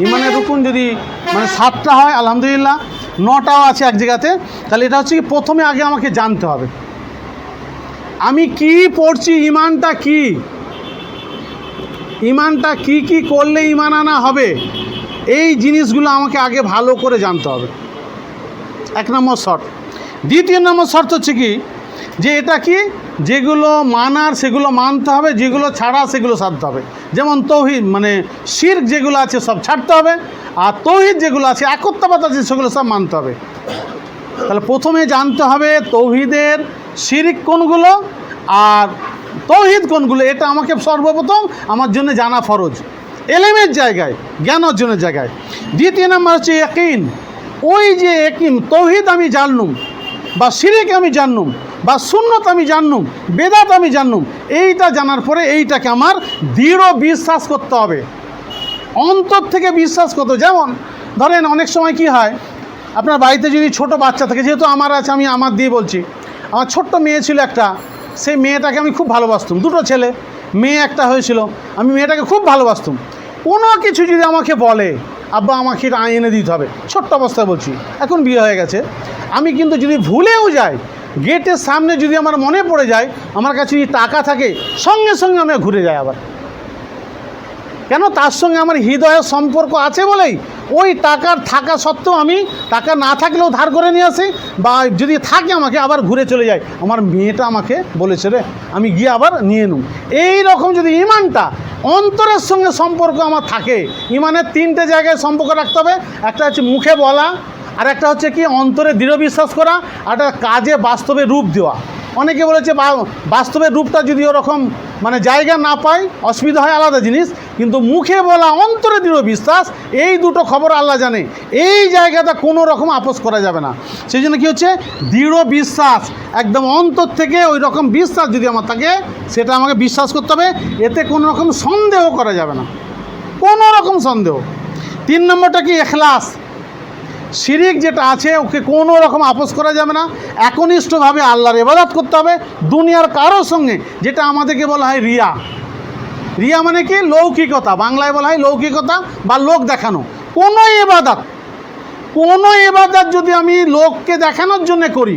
ইমানের রুকুন যদি মানে সাতটা হয়, আলহামদুলিল্লাহ, নটাও আছে এক জায়গাতে, তাহলে এটা হচ্ছে কি প্রথমে আগে আমাকে জানতে হবে। আমি কি পড়ছি, ইমানটা কি? ইমানটা কি কি করলে ইমান আনা হবে? এই জিনিসগুলো আমাকে আগে ভালো করে জানতে হবে। এক নম্বর শর্ত। দ্বিতীয় নম্বর শর্ত হচ্ছে কি যে এটা কি? যেগুলো মানার সেগুলো মানতে হবে, যেগুলো ছাড়া সেগুলো ছাড়তে হবে। যেমন তৌহিদ মানে শির যেগুলো আছে সব ছাড়তে হবে, আর তৌহিদ যেগুলো আছে একত্রবাদ আছে, সেগুলো সব মানতে হবে। তাহলে প্রথমে জানতে হবে তৌহিদের শিরিক কোনগুলো আর তৌহিদ কোনগুলো, এটা আমাকে সর্বপ্রথম আমার জন্য জানা ফরজ। এলেমের জায়গায়, জ্ঞান অর্জনের জায়গায়। দ্বিতীয় নাম্বার হচ্ছে একিন ওই যে একিন তৌহিদ আমি জানলুম বা শিরিক আমি জানলুম। বা শূন্যত আমি জানলুম, বেদাত আমি জানলুম, এইটা জানার পরে এইটাকে আমার দৃঢ় বিশ্বাস করতে হবে। অন্তর থেকে বিশ্বাস করতে যেমন ধরেন অনেক সময় কি হয়, আপনার বাড়িতে যদি ছোট বাচ্চা থাকে, যেহেতু আমার আছে, আমি আমার দিয়ে বলছি, আমার ছোট্ট মেয়ে ছিল একটা, সেই মেয়েটাকে আমি খুব ভালোবাসতাম, দুটো ছেলে, মেয়ে একটা হয়েছিল, আমি মেয়েটাকে খুব ভালোবাসতাম। কোনো কিছু যদি আমাকে বলে, আব্বা, আমাকে এটা এনে দিতে হবে। ছোট্ট অবস্থায় বলছি, এখন বিয়ে হয়ে গেছে। আমি কিন্তু যদি ভুলেও যাই গেটের সামনে যদি আমার মনে পড়ে যায়, আমার কাছে যদি টাকা থাকে, সঙ্গে সঙ্গে আমি ঘুরে যাই আবার। কেন? তার সঙ্গে আমার হৃদয়ের সম্পর্ক আছে বলেই ওই টাকার থাকা সত্ত্বেও আমি টাকা না থাকলেও ধার করে নিয়ে আসি, বা যদি থাকে আমাকে আবার ঘুরে চলে যায়। আমার মেয়েটা আমাকে বলেছে রে, আমি গিয়ে আবার নিয়ে নিই এই রকম যদি ইমানটা অন্তরের সঙ্গে সম্পর্ক আমার থাকে, ইমানের তিনটে জায়গায় সম্পর্ক রাখতে হবে, একটা হচ্ছে মুখে বলা আর একটা হচ্ছে কি, অন্তরে দৃঢ় বিশ্বাস করা, আর একটা কাজে বাস্তবে রূপ দেওয়া। অনেকে বলেছে, বা- বাস্তবের রূপটা যদি ওরকম মানে জায়গা না পায়, অসুবিধা হয় আলাদা জিনিস, কিন্তু মুখে বলা অন্তরে দৃঢ় বিশ্বাস, এই দুটো খবর আল্লাহ জানে। এই জায়গাটা কোনো রকম আপোষ করা যাবে না। সেই জন্য কী হচ্ছে, দৃঢ় বিশ্বাস, একদম অন্তর থেকে ওই রকম বিশ্বাস যদি আমার থাকে, সেটা আমাকে বিশ্বাস করতে হবে, এতে কোনো রকম সন্দেহ করা যাবে না। কোনো রকম সন্দেহ। তিন নম্বরটা কি, এখলাস। শিরিক যেটা আছে, ওকে কোনো রকম আপোষ করা যাবে না। একনিষ্ঠভাবে আল্লাহর এবাদত করতে হবে। দুনিয়ার কারোর সঙ্গে, যেটা আমাদেরকে বলা হয় রিয়া। রিয়া মানে কি? লৌকিকতা। বাংলায় বলা হয় লৌকিকতা বা লোক দেখানো। কোনো এবাদত কোনো এবাদত যদি আমি লোককে দেখানোর জন্য করি,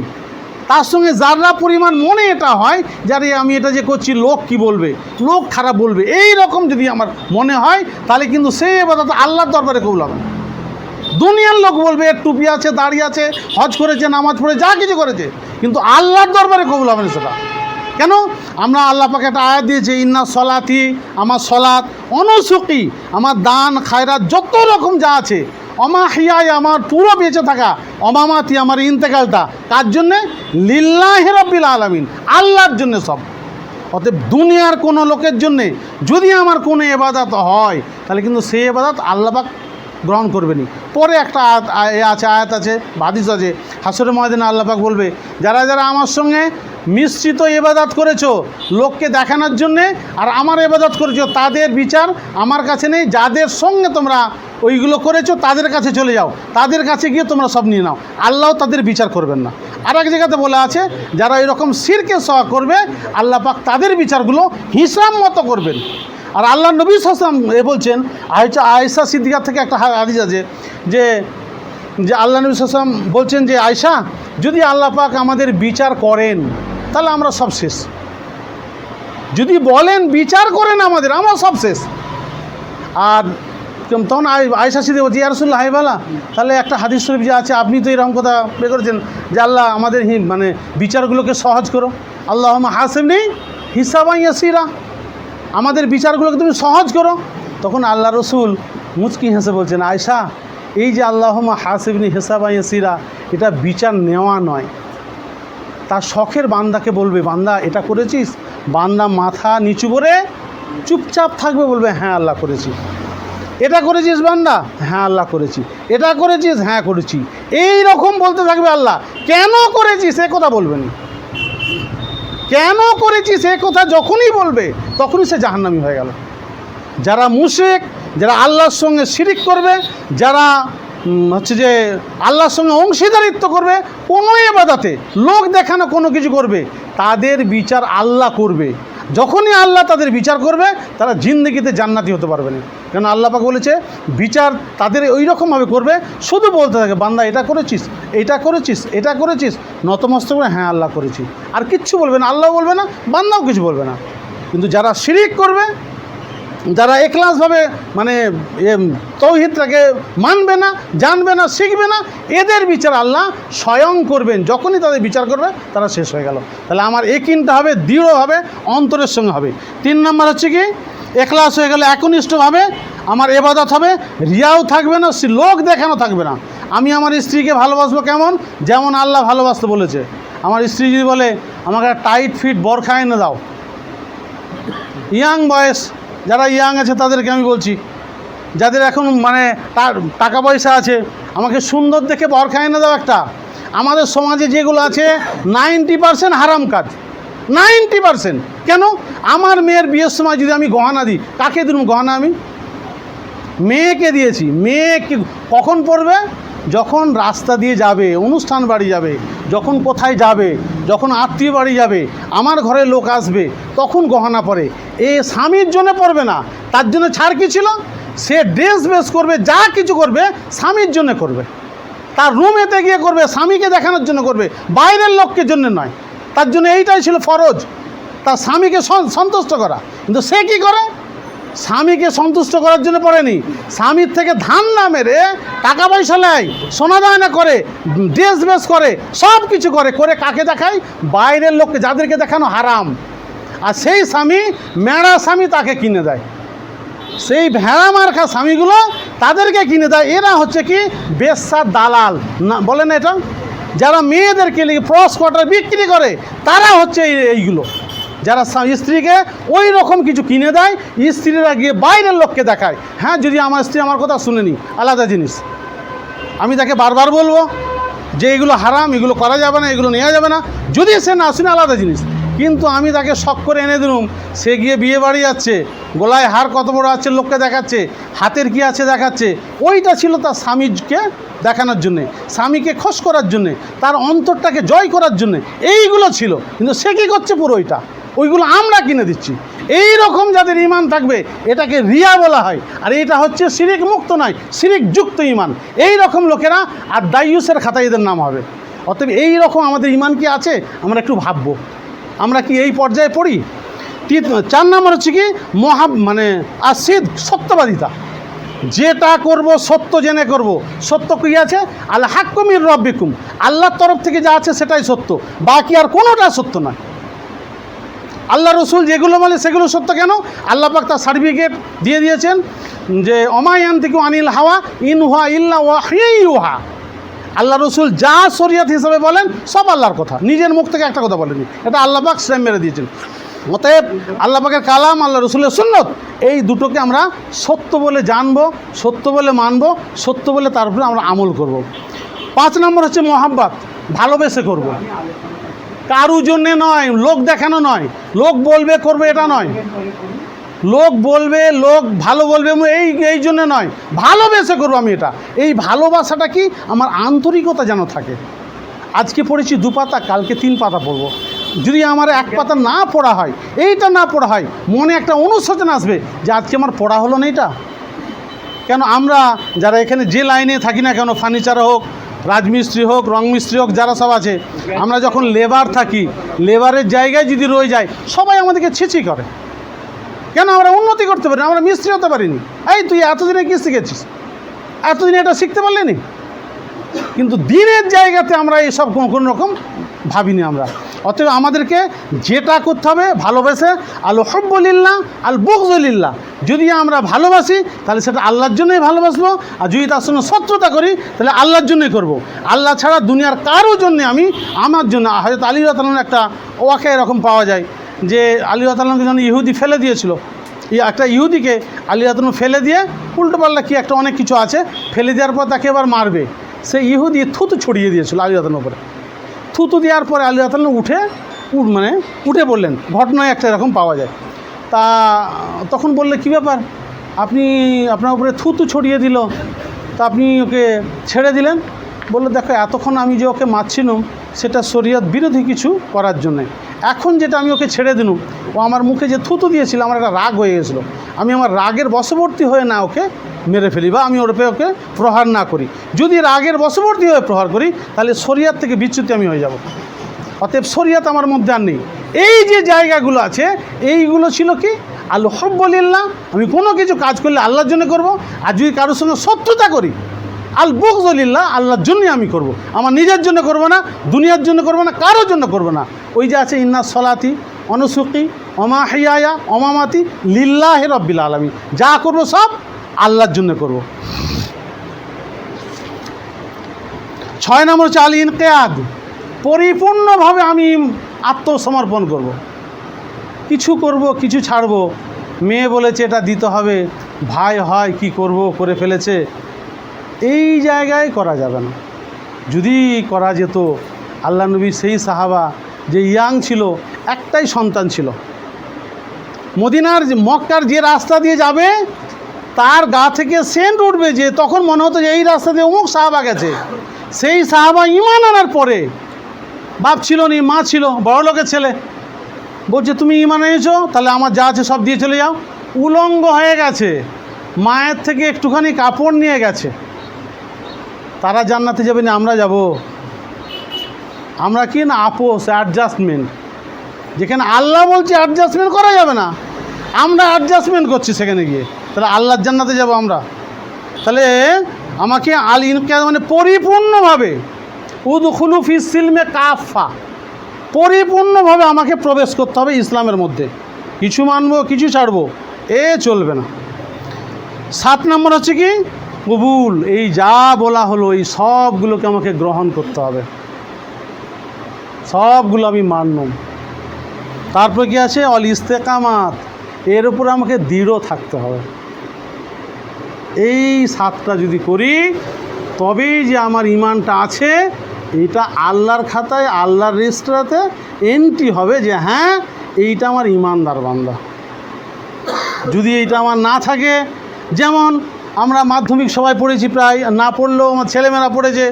তার সঙ্গে যারা পরিমাণ মনে এটা হয় যারে আমি এটা যে করছি, লোক কি বলবে? লোক খারাপ বলবে? এই রকম যদি আমার মনে হয়, তাহলে কিন্তু সেই এবাদত আল্লাহর দরবারে কবুল হবে। দুনিয়ার লোক বলবে টুপি আছে, দাড়ি আছে, হজ করেছে, নামাজ পড়ে যা কিছু করেছে। কিন্তু আল্লাহর দরবারে কবুল হবে না সেটা। কেন? আমরা আল্লাহ পাকে একটা আয়াত দিয়েছি, ইন্না সলাতি, আমার সলাৎ অনসুকি, আমার দান, খায়রাত, যত রকম যা আছে, অমা হিয়াই আমার পুরো বেঁচে থাকা, অমামাতি আমার ইন্তেকালটা, তার জন্যে লিল্লাহ রব্বিল আলমিন, আল্লাহর জন্য সব। অতএব দুনিয়ার কোনো লোকের জন্যে যদি আমার কোনো এবাদাত হয়, তাহলে কিন্তু সেই এবাদাত আল্লাপাক গ্রহণ করবেনি পরে একটা আয়াত এ আছে, আয়াত আছে বাদিস আছে। হাসরের ময়দানে আল্লাপাক বলবে, যারা যারা আমার সঙ্গে মিশ্রিত এবাদাত করেছ, লোককে দেখানোর জন্যে, আর আমার এবাদাত করেছ, তাদের বিচার আমার কাছে নেই। যাদের সঙ্গে তোমরা ওইগুলো করেছ, তাদের কাছে চলে যাও। তাদের কাছে গিয়ে তোমরা সব নিয়ে নাও। আল্লাহ তাদের বিচার করবেন না। আর এক জায়গাতে বলা আছে, যারা এরকম সিরকে সহ করবে, আল্লাহ পাক তাদের বিচারগুলো হিসাব মতো করবেন। আর আল্লাহ নবী হাসাম এ বলছেন, আয়সা আয়সা সিদ্দিকার থেকে একটা হাদিস আছে যে যে আল্লাহ নবী হাসাম বলছেন যে, আয়সা, যদি আল্লাহ পাক আমাদের বিচার করেন, তাহলে আমরা সব শেষ। যদি বলেন বিচার করেন আমাদের আমরা সব শেষ। আর তখন আয়সা সিদ্ধি বলছি ইয়ারসুল্লাহ হাইবালা তাহলে একটা হাদিস শরীফ যে আছে, আপনি তো এরকম কথা বের করেছেন যে, আল্লাহ আমাদের মানে বিচারগুলোকে সহজ করো। আল্লাহ হাসেম নেই হিসাবাই ইয়াসিরা। আমাদের বিচারগুলোকে তুমি সহজ করো। তখন আল্লাহ রসুল মুচকি হেসে বলছেন আয়সা এই যে আল্লাহমা হাসিবনি হেসাবাই ইয়াসিরা, এটা বিচার নেওয়া নয়। তার শখের বান্দাকে বলবে, বান্দা, এটা করেছিস? বান্দা মাথা নিচু করে চুপচাপ থাকবে, বলবে হ্যাঁ আল্লাহ করেছি। এটা করেছিস বান্দা? হ্যাঁ আল্লাহ করেছি। এটা করেছিস? হ্যাঁ করেছি। এই রকম বলতে থাকবে আল্লাহ? কেন করেছিস? সে কথা বলবেন কেন করেছিস সে কথা যখনই বলবে, তখনই সে জাহান্নামি হয়ে গেল। যারা মুশেক যারা আল্লাহর সঙ্গে শিরিক করবে, যারা হচ্ছে যে আল্লাহর সঙ্গে অংশীদারিত্ব করবে, কোনো এবাদাতে, লোক দেখানো কোনো কিছু করবে, তাদের বিচার আল্লাহ করবে। যখনই আল্লাহ তাদের বিচার করবে, তারা জিন্দগিতে জান্নাতি হতে পারবে না। কেন আল্লাহ পাক বলেছে, বিচার তাদের ওই রকমভাবে করবে, শুধু বলতে থাকে, বান্দা, এটা করেছিস এটা করেছিস এটা করেছিস নতমস্ত করে হ্যাঁ আল্লাহ করেছি। আর কিচ্ছু বলবে না, আল্লাহ বলবে না, বান্দাও কিছু বলবে না। কিন্তু যারা শিরিক করবে যারা একলাসভাবে মানে তৌহিদটাকে মানবে না, জানবে না, শিখবে না, এদের বিচার আল্লাহ স্বয়ং করবেন। যখনই তাদের বিচার করবে, তারা শেষ হয়ে গেল। তাহলে আমার একিনটা হবে, দৃঢ় হবে, অন্তরের সঙ্গে হবে। তিন নম্বর হচ্ছে কি একলাস হয়ে গেলে একনিষ্ঠভাবে আমার এবাদত হবে, রিয়াও থাকবে না লোক দেখানো থাকবে না। আমি আমার স্ত্রীকে ভালোবাসবো কেমন? যেমন আল্লাহ ভালোবাসতে বলেছে। আমার স্ত্রী যদি বলে, আমাকে টাইট ফিট বরখা এনে দাও। ইয়াং বয়স যারা ইয়াং আছে তাদেরকে আমি বলছি, যাদের এখন মানে টা- টাকা পয়সা আছে, আমাকে সুন্দর দেখে বরখা এনে দাও একটা। আমাদের সমাজে যেগুলো আছে, নাইনটি পারসেন্ট হারাম কাজ। Ninety percent. কেন? আমার মেয়ের বিয়ের সময় যদি আমি গহনা দিই, কাকে দিলাম গহনা আমি? মেয়েকে দিয়েছি। মেয়ে কি কখন পড়বে যখন রাস্তা দিয়ে যাবে, অনুষ্ঠান বাড়ি যাবে, যখন কোথায় যাবে, যখন আত্মীয় বাড়ি যাবে, আমার ঘরে লোক আসবে, তখন গহনা পরে। এ স্বামীর জন্য পড়বে না, তার জন্য ছাড় কি ছিল? সে ড্রেস বেস করবে, যা কিছু করবে, স্বামীর জন্য করবে। তার রুমেতে গিয়ে করবে, স্বামীকে দেখানোর জন্য করবে, বাইরের লোককে জন্য নয়। তার জন্য এইটাই ছিল ফরজ। তার স্বামীকে সন্তুষ্ট করা। কিন্তু সে কি করে? স্বামীকে সন্তুষ্ট করার জন্য পড়েনি। স্বামীর থেকে ধান না মেরে টাকা পয়সা নেয়, সোনা দায়না করে, ড্রেস বেস করে, সব কিছু করে করে কাকে দেখায়? বাইরের লোককে, যাদেরকে দেখানো হারাম। আর সেই স্বামী মেড়া স্বামী তাকে কিনে দেয়। সেই ভেড়া মার্কা স্বামীগুলো তাদেরকে কিনে দেয়। এরা হচ্ছে কি? বেশ্যার দালাল। না, বলে না এটা? যারা মেয়েদেরকে লিখে প্রস কোয়ার্টার বিক্রি করে, তারা হচ্ছে এই- এইগুলো। যারা স্ত্রীকে ওই রকম কিছু কিনে দেয়, স্ত্রীরা গিয়ে বাইরের লোককে দেখায়। হ্যাঁ যদি আমার স্ত্রী আমার কথা শুনেনি, আলাদা জিনিস। আমি তাকে বারবার বলব যে এগুলো হারাম, এগুলো করা যাবে না, এগুলো নেওয়া যাবে না। যদি সে না শুনে, আলাদা জিনিস। কিন্তু আমি তাকে শখ করে এনে দিলুম, সে গিয়ে বিয়ে বাড়ি যাচ্ছে, গলায় হার কত বড় আছে লোককে দেখাচ্ছে, হাতের কি আছে দেখাচ্ছে, ওইটা ছিল তার স্বামীকে দেখানোর জন্যে, স্বামীকে খোশ করার জন্যে, তার অন্তরটাকে জয় করার জন্যে। এইগুলো ছিল। কিন্তু সে কী করছে পুরো ওইটা? ওইগুলো আমরা কিনে দিচ্ছি। এই রকম যাদের ইমান থাকবে, এটাকে রিয়া বলা হয়। আর এটা হচ্ছে সিরিক মুক্ত নয় সিরিক যুক্ত ইমান এই রকম লোকেরা আর দায়ুসের খাতায় এদের নাম হবে। অতএব এই রকম আমাদের ইমান কি আছে? আমরা একটু ভাববো। আমরা কি এই পর্যায়ে পড়ি? তিন- চার নম্বর হচ্ছে কি, মহাব মানে আসিদ সত্যবাদিতা। যেটা করব, সত্য জেনে করব। সত্য কি আছে? আল্লাহ হাক্কমির রব্বিকুম। আল্লাহর তরফ থেকে যা আছে সেটাই সত্য। বাকি আর কোনোটা সত্য নয়। আল্লাহ রসুল যেগুলো বলে সেগুলো সত্য কেন? আল্লাহ পাক তার সার্টিফিকেট দিয়ে দিয়েছেন যে অমায়ান থেকে আনিল হাওয়া ইন হুয়া ইল্লা ওয়াহিই উহা আল্লাহ রসুল যা শরিয়াত হিসাবে বলেন, সব আল্লাহর কথা। নিজের মুখ থেকে একটা কথা বলেনি। এটা আল্লাহ পাক মেরে দিয়েছেন। অতএব আল্লাহ পাকের কালাম, আল্লাহ রসুলের সুন্নত, এই দুটোকে আমরা সত্য বলে জানব, সত্য বলে মানবো, সত্য বলে তার উপরে আমরা আমল করব। পাঁচ নম্বর হচ্ছে মোহাব্বাত, ভালোবেসে করব। কারু জন্যে নয়, লোক দেখানো নয়, লোক বলবে, করবে এটা নয়। লোক বলবে, লোক ভালো বলবে এই এই জন্য নয়। ভালোবেসে করব আমি এটা। এই ভালোবাসাটা কি আমার আন্তরিকতা যেন থাকে? আজকে পড়েছি দু পাতা, কালকে তিন পাতা পড়ব। যদি আমার এক পাতা না পড়া হয়, এইটা না পড়া হয়, মনে একটা অনুশোচনা আসবে যে আজকে আমার পড়া হলো না এটা কেন আমরা যারা এখানে যে লাইনে থাকি না কেন, ফার্নিচার হোক রাজমিস্ত্রি হোক রং মিস্ত্রি হোক, যারা সব আছে, আমরা যখন লেবার থাকি লেবারের জায়গায় যদি রয়ে যায়, সবাই আমাদেরকে ছিছি করে। কেন? আমরা উন্নতি করতে পারি? আমরা মিস্ত্রি হতে পারিনি। এই তুই এতদিনে কি শিখেছিস? এতদিনে এটা শিখতে পারলেনি? কিন্তু দিনের জায়গাতে আমরা এইসব কোনো রকম ভাবিনি আমরা। অতএব আমাদেরকে যেটা করতে হবে, ভালোবেসে আল হব্বলিল্লা আল বকজলিল্লা যদি আমরা ভালোবাসি, তাহলে সেটা আল্লাহর জন্যই ভালোবাসবো, আর যদি তার সঙ্গে শত্রুতা করি, তাহলে আল্লাহর জন্যই করব। আল্লাহ ছাড়া দুনিয়ার কারোর জন্যে আমি, আমার জন্য হয়তো আলী রাতালন একটা ওয়াকে এরকম পাওয়া যায়, যে আলী রাতালনকে যখন ইহুদি ফেলে দিয়েছিল একটা ইহুদিকে আলী রাতালন ফেলে দিয়ে, উল্টো পাল্লা কি একটা অনেক কিছু আছে, ফেলে দেওয়ার পর তাকে এবার মারবে। সে ইহুদি থুতু ছড়িয়ে দিয়েছিল আলী রাতালনের উপরে। থুতু দেওয়ার পরে আলী রাতালন উঠে, উঠ- মানে উঠে বললেন, ঘটনায় একটা এরকম পাওয়া যায়। তা তখন বললে, কি ব্যাপার? আপনি আপনার উপরে থুতু ছড়িয়ে দিল। তা আপনি ওকে ছেড়ে দিলেন? বলল, দেখো, এতক্ষণ আমি যে ওকে মারছিলাম, সেটা শরীয়ত বিরোধী কিছু করার জন্যে। এখন যেটা আমি ওকে ছেড়ে দিলুম, ও আমার মুখে যে থুতু দিয়েছিল, আমার একটা রাগ হয়ে গেছিল। আমি আমার রাগের বশবর্তী হয়ে না ওকে মেরে ফেলি বা আমি ওর ওকে প্রহার না করি। যদি রাগের বশবর্তী হয়ে প্রহার করি, তাহলে শরিয়ার থেকে বিচ্যুতি আমি হয়ে যাব। অতএব শরিয়াত আমার মধ্যে আর নেই। এই যে জায়গাগুলো আছে, এইগুলো ছিল কি? আল্লাহ হব্বলিল্লাহ আমি কোনো কিছু কাজ করলে আল্লাহর জন্য করব, আর যদি কারোর সঙ্গে শত্রুতা করি আল বকজলিল্লাহ আল্লাহর জন্যই আমি করব। আমার নিজের জন্য করব না, দুনিয়ার জন্য করব না, কারোর জন্য করব না ওই যে আছে, ইন্না সলাতি, অনুসুকি অমা হিয়ায়া অমামাতি, লিল্লাহ রব্বিল আলমী যা করব সব আল্লাহর জন্য করব। ছয় নম্বর হচ্ছে আল ইনকেয়াদ পরিপূর্ণভাবে আমি আত্মসমর্পণ করব। কিছু করব, কিছু ছাড়ব মেয়ে বলেছে, এটা দিতে হবে ভাই হয়, কি করব, করে ফেলেছে এই জায়গায় করা যাবে না। যদি করা যেত, আল্লাহ নবী সেই সাহাবা যে ইয়াং ছিল, একটাই সন্তান ছিল। মদিনার মক্কার যে রাস্তা দিয়ে যাবে, তার গা থেকে সেন্ট উঠবে যে, তখন মনে হতো যে এই রাস্তা দিয়ে অমুক সাহাবা গেছে। সেই সাহাবা ইমান আনার পরে বাপ ছিল নি, মা ছিল, বড় লোকের ছেলে। বলছে, তুমি ইমান এনেছো? তাহলে আমার যা আছে সব দিয়ে চলে যাও। উলঙ্গ হয়ে গেছে। মায়ের থেকে একটুখানি কাপড় নিয়ে গেছে। তারা জান্নাতে যাবে না, আমরা যাব। আমরা কি না আপোষ অ্যাডজাস্টমেন্ট যেখানে আল্লাহ বলছে অ্যাডজাস্টমেন্ট করা যাবে না, আমরা অ্যাডজাস্টমেন্ট করছি সেখানে গিয়ে। তাহলে আল্লাহর জান্নাতে যাব আমরা। তাহলে আমাকে আল ইনকিয়াদ মানে পরিপূর্ণভাবে, উদখুলু ফিস সিলমে কাফা পরিপূর্ণভাবে আমাকে প্রবেশ করতে হবে ইসলামের মধ্যে। কিছু মানবো, কিছু ছাড়বো, এ চলবে না। সাত নম্বর হচ্ছে কি? কবুল, এই যা বলা হলো, এই সবগুলোকে আমাকে গ্রহণ করতে হবে। সবগুলো আমি মানলাম তারপর কি আছে? অল ইস্তেকামাত। এর উপর আমাকে দৃঢ় থাকতে হবে। এই সাতটা যদি করি, তবেই যে আমার ইমানটা আছে, এটা আল্লাহর খাতায়, আল্লাহর রেজিস্টারাতে এন্ট্রি হবে যে হ্যাঁ এইটা আমার ইমানদার বান্দা। যদি এইটা আমার না থাকে, যেমন আমরা মাধ্যমিক সবাই পড়েছি প্রায়, না পড়লেও আমার ছেলেমেয়েরা পড়েছে।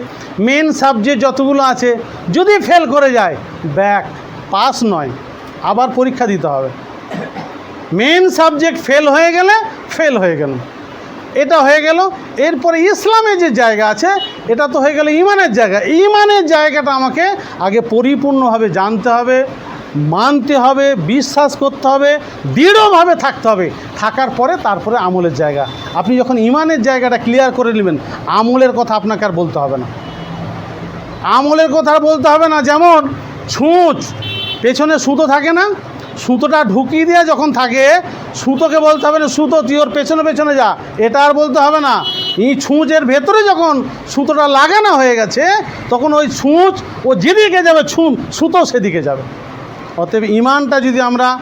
মেন সাবজেক্ট যতগুলো আছে, যদি ফেল করে যায়, ব্যাক পাস নয়, আবার পরীক্ষা দিতে হবে। মেন সাবজেক্ট ফেল হয়ে গেলে ফেল হয়ে গেল। এটা হয়ে গেল, এরপরে ইসলামের যে জায়গা আছে, এটা তো হয়ে গেল ইমানের জায়গা। ইমানের জায়গাটা আমাকে আগে পরিপূর্ণভাবে জানতে হবে। মানতে হবে, বিশ্বাস করতে হবে, দৃঢ়ভাবে থাকতে হবে। থাকার পরে তারপরে আমলের জায়গা। আপনি যখন ইমানের জায়গাটা ক্লিয়ার করে নেবেন, আমলের কথা আপনাকে আর বলতে হবে না। আমলের কথা বলতে হবে না, যেমন ছুঁচ, পেছনে সুতো থাকে না? সুতোটা ঢুকিয়ে দিয়ে যখন থাকে, সুতোকে বলতে হবে না, সুতো, তুই ওর পেছনে পেছনে যা। এটা আর বলতে হবে না। এই ছুঁচের ভেতরে যখন সুতোটা লাগানো হয়ে গেছে, তখন ওই ছুঁচ ও যেদিকে যাবে ছুঁ, সুতো সেদিকে যাবে। অতএব ইমানটা যদি আমরা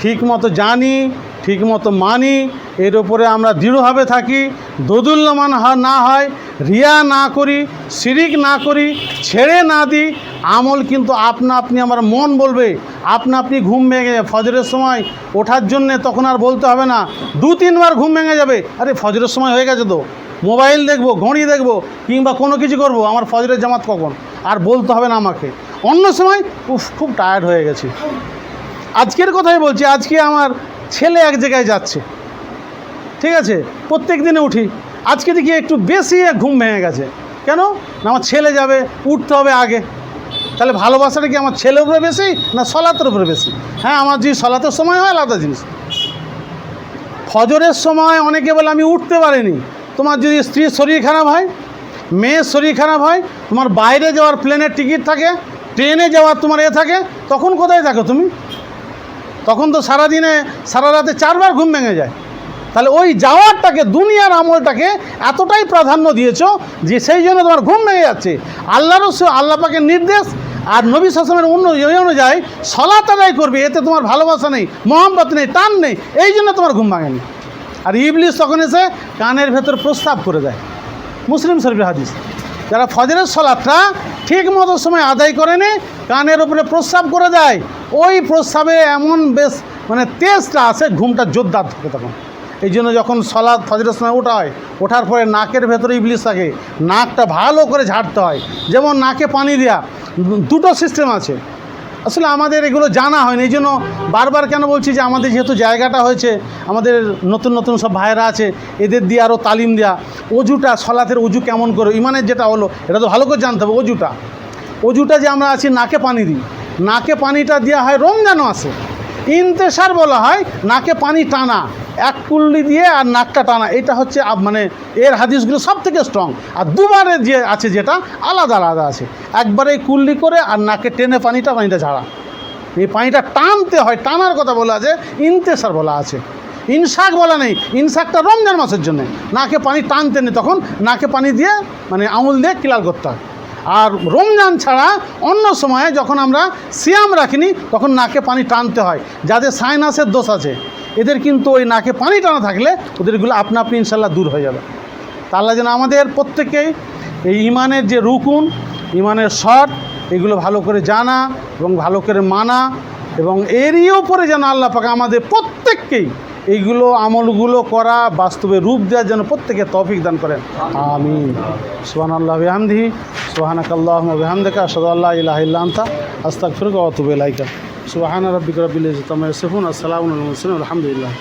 ঠিক মতো জানি ঠিক মতো মানি, এর উপরে আমরা দৃঢ়ভাবে থাকি, দোদুল্যমান না হয়, রিয়া না করি, শিরিক না করি, ছেড়ে না দিই, আমল কিন্তু আপনা আপনি আমার মন বলবে। আপনা আপনি ঘুম ভেঙে যাবে। ফজরের সময় ওঠার জন্যে তখন আর বলতে হবে না। দু তিনবার ঘুম ভেঙে যাবে। আরে ফজরের সময় হয়ে গেছে তো। মোবাইল দেখব, ঘড়ি দেখব, কিংবা কোনো কিছু করব, আমার ফজরের জামাত কখন? আর বলতে হবে না আমাকে। অন্য সময়, উফ, খুব টায়ার্ড হয়ে গেছি। আজকের কথাই বলছি, আজকে আমার ছেলে এক জায়গায় যাচ্ছে। ঠিক আছে? প্রত্যেক দিনে উঠি। আজকে দেখি একটু বেশি ঘুম ভেঙে গেছে। কেন? না, আমার ছেলে যাবে, উঠতে হবে আগে। তাহলে ভালোবাসাটা কি আমার ছেলের উপরে বেশি, না সলাতের উপরে বেশি? হ্যাঁ আমার যদি সলাতের সময় হয়, আলাদা জিনিস। ফজরের সময় অনেকে বলে, আমি উঠতে পারিনি। তোমার যদি স্ত্রীর শরীর খারাপ হয়, মেয়ের শরীর খারাপ হয়, তোমার বাইরে যাওয়ার প্লেনের টিকিট থাকে ট্রেনে যাওয়ার তোমার এ থাকে, তখন কোথায় থাকো তুমি? তখন তো সারাদিনে, সারা রাতে চারবার ঘুম ভেঙে যায়। তাহলে ওই যাওয়ারটাকে, দুনিয়ার আমলটাকে এতটাই প্রাধান্য দিয়েছ যে সেই জন্য তোমার ঘুম ভেঙে যাচ্ছে। আল্লাহরও সে- আল্লাহ পাকের নির্দেশ আর নবী শাসনের অন্য অনুযায়ী সলাত আদায় করবে, এতে তোমার ভালোবাসা নেই, মহব্বত নেই, টান নেই, এই জন্য তোমার ঘুম ভাঙেনি আর ইবলিস তখন এসে কানের ভেতর প্রস্তাব করে দেয়। মুসলিম শরীফের হাদিস। যারা ফজরের সলাদটা ঠিক মতো সময় আদায় করে করেনি, কানের উপরে প্রস্রাব করে দেয়, ওই প্রস্রাবে এমন বেশ মানে তেজটা আছে, ঘুমটা জোরদার থাকে তখন। এই জন্য যখন সলাদ ফজরের সময় ওঠা হয়, ওঠার পরে নাকের ভেতরে ইবলিশ থাকে, নাকটা ভালো করে ঝাড়তে হয়, যেমন নাকে পানি দেওয়া দুটো সিস্টেম আছে। আসলে আমাদের এগুলো জানা হয়নি। এই জন্য বারবার কেন বলছি যে আমাদের যেহেতু জায়গাটা হয়েছে, আমাদের নতুন নতুন সব ভাইয়েরা আছে, এদের দিয়ে আরও তালিম দেওয়া অজুটা, সলাতের অজু কেমন করে? ইমানের যেটা হলো, এটা তো ভালো করে জানতে হবে, অজুটা। অজুটা যে আমরা আছি, নাকে পানি দিই। নাকে পানিটা দেওয়া হয় রমজানও আছে। ইন্তেসার বলা হয়, নাকে পানি টানা, এক কুল্লি দিয়ে আর নাকটা টানা, এটা হচ্ছে মানে এর হাদিসগুলো সব থেকে স্ট্রং আর দুবারে যে আছে যেটা, আলাদা আলাদা আছে। একবারে এই কুল্লি করে আর নাকে টেনে পানিটা পানিটা ঝাড়া। এই পানিটা টানতে হয়, টানার কথা বলা আছে, ইন্তেসার বলা আছে। ইনসাক বলা নেই, ইনসাকটা রমজান মাসের জন্য। নাকে পানি টানতে নেই তখন, নাকে পানি দিয়ে মানে আঙুল দিয়ে ক্লিয়ার করতে হয়। আর রমজান ছাড়া অন্য সময়ে যখন আমরা সিয়াম রাখিনি, তখন নাকে পানি টানতে হয়। যাদের সাইনাসের দোষ আছে, এদের কিন্তু ওই নাকে পানি টানা থাকলে ওদেরগুলো আপনা আপনি ইনশাল্লাহ দূর হয়ে যাবে। তা আল্লাহ যেন আমাদের প্রত্যেকেই এই ইমানের যে রুকুন ইমানের শট এগুলো ভালো করে জানা এবং ভালো করে মানা এবং এরই ওপরে যেন আল্লাহ পাকে আমাদের প্রত্যেককেই এইগুলো আমলগুলো করা, বাস্তবে রূপ দেওয়ার জন্য প্রত্যেকে তৌফিক দান করেন। আমি সুহান আল্লাহ বিহামদিহি। সুহানাক আল্লাহ বিহামদেকা আসাদ আল্লাহ ইলাহ ইল্লা আন্তা আস্তাক ফিরক অতুব ইলাইকা। সুবাহান রব্বিক রব্বিল ইজ্জতি আম্মা ইয়াসিফুন আসসালামু আলাইকুম আলহামদুলিল্লাহ